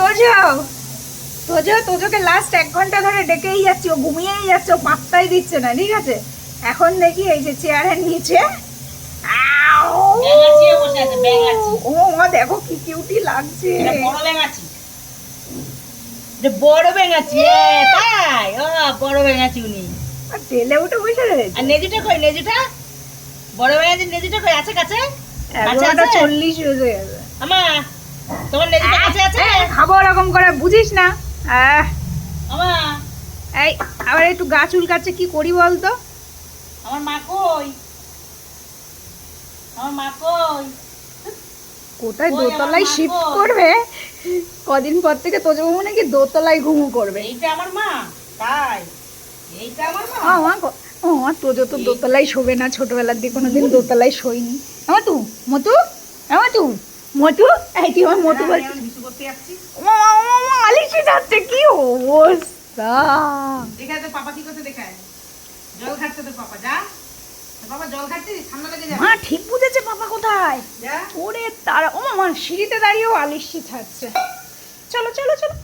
Tojo. Tojo তোজোকে last এক ঘণ্টা ধরে ডেকেই যাচ্ছি ও ঘুমিয়েই যাচ্ছে ও পাত্তাই দিচ্ছে না ঠিক আছে? এখন দেখি এই যে চেয়ারের নিচে। ও মা দেখো কি কিউটি লাগছে। বড় ব্যাঙাচি তাই? ও বড় ব্যাঙাচি উনি। তেলে উঠে বসে রয়েছে? আর নেজুটা কই নেজুটা? বড় ব্যাঙাচি নেজুটা কই আছে কাছে? চল্লিশ হয়ে গেছে। তোমার নেজুটা কাছে আছে? খাব ওরকম করে বুঝিস না। এই আবার একটু গা চুলকাচ্ছে কি করি বলতো? আমার মা কই? আমার মা কই? কোথায় দোতলায় শিফট করবে? কদিন পর থেকে তোর তোজবাবু নাকি দোতলায় ঘুমু করবে? এইটা আমার মা তাই। এইটা আমার মা। ও তোজো তো দোতলায় শোবে না ছোটবেলার দিয়ে কোনোদিন দোতলায় শোয়নি। আমার তু মতু আমার তু। মতু এই তুই আমার না, বলছিস যাচ্ছি। আলিশি যাচ্ছে কি অবস্থা? দেখায় তোর পাপা কি করতে দেখায়? জল খাচ্ছে তোর পাপা যা। মা ঠিক বুঝেছে পাপা কোথায়? যা। ওরে তারা ও মা সিঁড়িতে দাঁড়িয়েও আলিশি ছাড়ছে। চলো চলো চলো।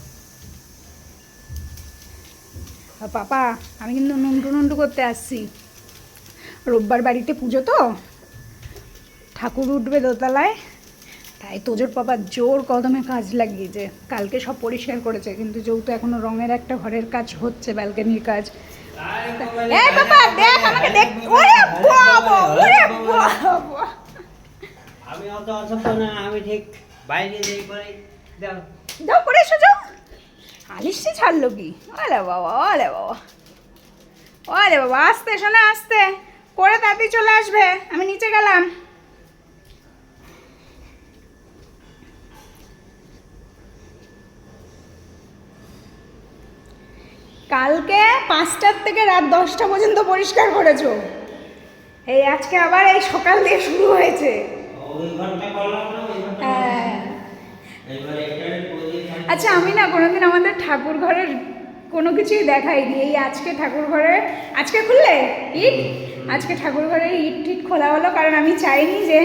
পাপা আমি কিন্তু নুন্টু নুন্টু করতে আসছি। রোববার বাড়িতে পুজো তো? ঠাকুর উঠবে দোতলায়। তাই তোজোর পাপা জোর কদমে কাজ লাগিয়েছে কালকে সব পরিষ্কার করেছে কিন্তু যেহেতু এখনও রঙের একটা ঘরের কাজ হচ্ছে ব্যালকনির কাজ। এই বাবা দেখ আমাকে দেখ ওরে বাবা ওরে বাবা। আমি অত অসভ্য না আমি ঠিক বাইরে যাই করে দাও। যাও করে এসো যাও। আলিশি ছাড়লো কি? বাবা বাবা। বাবা আসতে শোনা আসতে। করে তাড়াতাড়ি চলে আসবে আমি নিচে গেলাম। কালকে পাঁচটার থেকে রাত দশটা পর্যন্ত পরিষ্কার করেছ। এই আজকে আবার এই সকাল দিয়ে শুরু হয়েছে। হ্যাঁ। আচ্ছা আমি না কোনোদিন আমাদের ঠাকুর ঘরের কোনো কিছুই দেখাইনি। এই আজকে ঠাকুর ঘরের আজকে খুললে ইট? আজকে ঠাকুর ঘরের ইট টিট খোলা হলো কারণ আমি চাইনি যে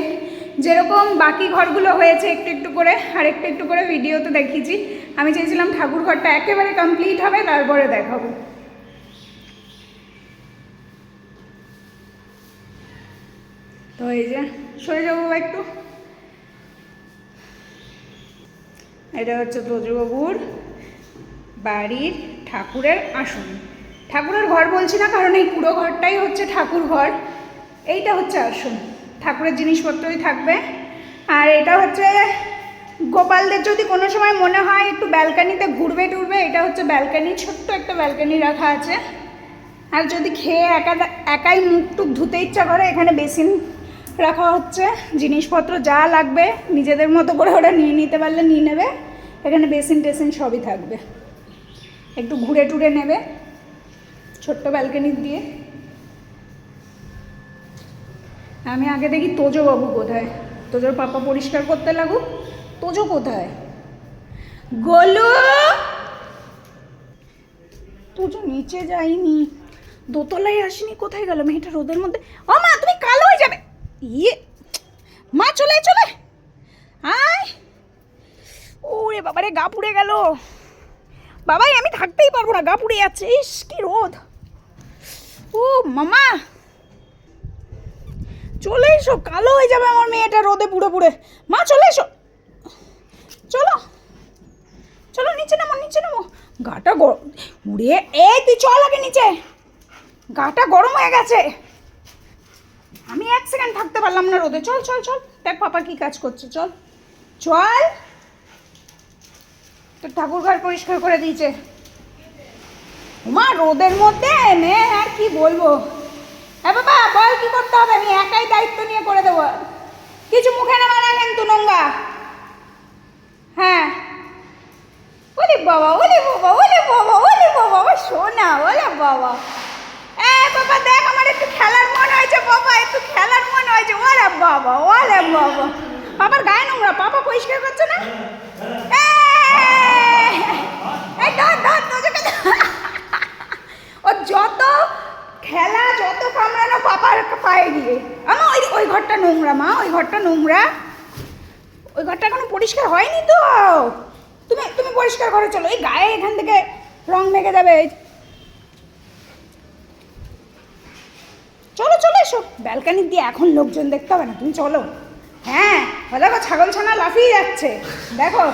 যেরকম বাকি ঘরগুলো হয়েছে একটু একটু করে, আর একটু একটু করে ভিডিওতে দেখিয়েছি। আমি চেয়েছিলাম ঠাকুর ঘরটা একেবারে কমপ্লিট হবে, তারপরে দেখাবো। তো এই যে, সরে যাব একটু। এটা হচ্ছে তোজবাবুর বাড়ির ঠাকুরের আসন। ঠাকুরের ঘর বলছি না, কারণ এই পুরো ঘরটাই হচ্ছে ঠাকুর ঘর এইটা হচ্ছে আসন। ঠাকুরের জিনিসপত্রই থাকবে। আর এটা হচ্ছে গোপালদের যদি কোনো সময় মনে হয় একটু ব্যালকানিতে ঘুরবে টুরবে, এটা হচ্ছে ব্যালকানি, ছোট্ট একটা ব্যালকানি রাখা আছে। আর যদি খেয়ে একা একাই মুখ টুক ধুতে ইচ্ছা করে, এখানে বেসিন রাখা হচ্ছে। জিনিসপত্র যা লাগবে, নিজেদের মতো করে ওরা নিয়ে নিতে পারলে নিয়ে নেবে। এখানে বেসিন টেসিন সবই থাকবে। একটু ঘুরে টুরে নেবে, ছোট্ট ব্যালকানি দিয়ে। আমি আগে দেখি তোজো বাবু কোথায়? তোজোর পাপা পরিষ্কার করতে লাগুক, তোজো কোথায়? গোলু! তোজো নিচে যাইনি দোতলায় আসিনি, কোথায় গেল মেয়েটা রোদের মধ্যে? ও মা, তুমি কালো হয়ে যাবে। ইয়ে মা চলে চলে। আয়। ওরে বাবারে, গা পুড়ে গেল। বাবাই, আমি থাকতেই পারব না, গা পুড়ে যাচ্ছে। ইস, কি রোদ। ও মামা চলে এসো, কালো হয়ে যাবে আমার মেয়েটা রোদে পুড়ে পুড়ে। মা, চলে এসো। চলো। চলো, নিচে নামো নিচে নামো। গাটা গরম উড়ে, এই তুই চল আগে নিচে। গাটা গরম হয়ে গেছে। আমি এক সেকেন্ড থাকতে পারলাম না রোদে। চল চল চল। দেখ পাপা কি কাজ করছে, চল। চল। তো ঠাকুর ঘর পরিষ্কার করে দিয়েছে। মা রোদের মধ্যে? মেয়ে আর কি বলব? হ্যাঁ বাবা, বল কি করতে হবে? আমি একাই দায়িত্ব নিয়ে করে দেবো। কিছু মুখে নেওয়া না কিন্তু নোংরা। হ্যাঁ। ওলে বাবা ওলে বাবা ওলে বাবা ওলে বাবা, ও সোনা, ওলে বাবা। এ বাবা, দেখ, আমার একটু খেলার মন হয়েছে বাবা, একটু খেলার মন হয়েছে। ওরে বাবা ওরে বাবা। বাবার গায়ে নোংরা পাপা পরিষ্কার করছে না এই, এই ধর ধর তোজোকে ধর। ও যত খেলা যত কামড়ানো পাপার পায়ে গিয়ে আমা ওই ওই ঘরটা নোংরা মা ওই ঘরটা নোংরা? ওই ঘরটা এখনও পরিষ্কার হয়নি তো? তুমি তুমি পরিষ্কার করে চলো। এই গায়ে এখান থেকে রং মেখে যাবে। চলো চলো এসো ব্যালকানি দিয়ে এখন লোকজন দেখতে হবে না। তুমি চলো। হ্যাঁ হলে ছাগল ছানা লাফিয়ে যাচ্ছে। দেখো।